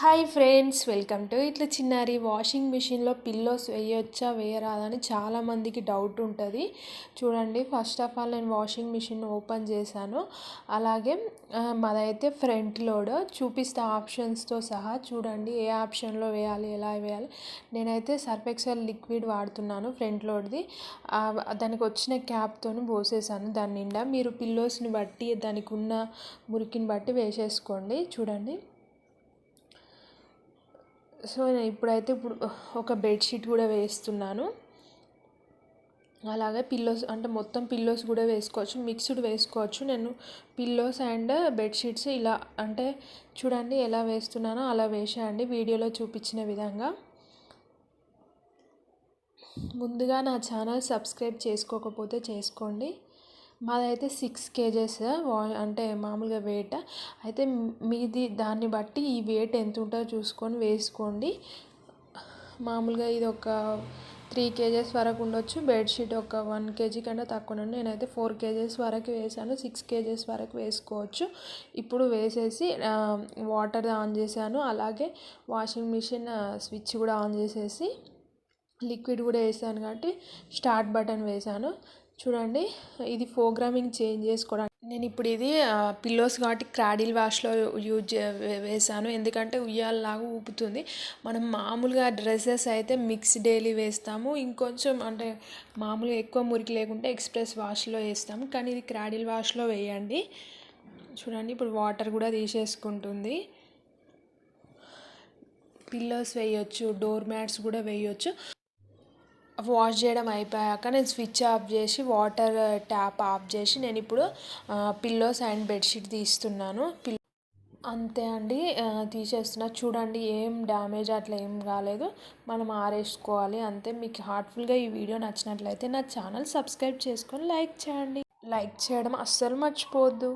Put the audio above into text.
Hi friends welcome to ఇట్లా చిన్నారి washing మిషన్లో పిల్లోస్ వేయొచ్చా వేయరాదని చాలామందికి డౌట్ ఉంటుంది. చూడండి ఫస్ట్ ఆఫ్ ఆల్ నేను వాషింగ్ మిషన్ ఓపెన్ చేశాను. అలాగే మాదైతే ఫ్రంట్ లోడ్ చూపిస్తా ఆప్షన్స్తో సహా చూడండి ఏ ఆప్షన్లో వేయాలి ఎలా వేయాలి. నేనైతే సర్ఫ్ ఎక్సెల్ లిక్విడ్ వాడుతున్నాను ఫ్రంట్ లోడ్ది. దానికి వచ్చిన క్యాప్తో పోసేసాను దాని నిండా మీరు పిల్లోస్ని బట్టి దానికి ఉన్న మురికిని బట్టి వేసేసుకోండి. చూడండి. సో నేను ఇప్పుడైతే ఇప్పుడు ఒక బెడ్షీట్ కూడా వేస్తున్నాను. అలాగే పిల్లోస్ అంటే మొత్తం పిల్లోస్ కూడా వేసుకోవచ్చు మిక్స్డ్ వేసుకోవచ్చు. నేను పిల్లోస్ అండ్ బెడ్షీట్స్ ఇలా అంటే చూడండి ఎలా వేస్తున్నానో అలా వేసేయండి. వీడియోలో చూపించిన విధంగా. ముందుగా నా ఛానల్ సబ్స్క్రైబ్ చేసుకోకపోతే చేసుకోండి. మాదైతే సిక్స్ కేజెస్ అంటే మామూలుగా వెయిట్. అయితే మీది దాన్ని బట్టి ఈ వెయిట్ ఎంత ఉంటుందో చూసుకొని వేసుకోండి. మామూలుగా ఇది ఒక త్రీ కేజెస్ వరకు ఉండొచ్చు. బెడ్షీట్ ఒక వన్ కేజీ కంటే తక్కువ నేనైతే ఫోర్ కేజెస్ వరకు వేసాను. సిక్స్ కేజెస్ వరకు వేసుకోవచ్చు. ఇప్పుడు వేసేసి వాటర్ ఆన్ చేశాను. అలాగే వాషింగ్ మిషన్ స్విచ్ కూడా ఆన్ చేసేసి లిక్విడ్ కూడా వేసాను కాబట్టి స్టార్ట్ బటన్ వేసాను. చూడండి ఇది ప్రోగ్రామింగ్ చేంజ్ చేసుకోవడానికి నేను ఇప్పుడు ఇది పిల్లోస్ కాబట్టి క్రాడిల్ వాష్లో యూజ్ వేసాను ఎందుకంటే ఉయ్యాలలాగా ఊపుతుంది. మనం మామూలుగా డ్రెస్సెస్ అయితే మిక్స్ డైలీ వేస్తాము. ఇంకొంచెం అంటే మామూలుగా ఎక్కువ మురికి లేకుంటే ఎక్స్ప్రెస్ వాష్లో వేస్తాము. కానీ ఇది క్రాడిల్ వాష్లో వేయండి. చూడండి ఇప్పుడు వాటర్ కూడా తీసేసుకుంటుంది. పిల్లోస్ వేయొచ్చు డోర్ మ్యాట్స్ కూడా వేయొచ్చు. వాష్ చేయడం అయిపోయాక నేను స్విచ్ ఆఫ్ చేసి వాటర్ ట్యాప్ ఆఫ్ చేసి నేను ఇప్పుడు పిల్లోస్ అండ్ బెడ్షీట్ తీస్తున్నాను. అంతే అండి తీసేస్తున్నా. చూడండి ఏం డ్యామేజ్ అట్లా ఏం కాలేదు. మనం ఆరేసుకోవాలి అంతే. మీకు హార్ట్ఫుల్గా ఈ వీడియో నచ్చినట్లయితే నా ఛానల్ సబ్స్క్రైబ్ చేసుకొని లైక్ చేయండి. లైక్ చేయడం అస్సలు మర్చిపోవద్దు.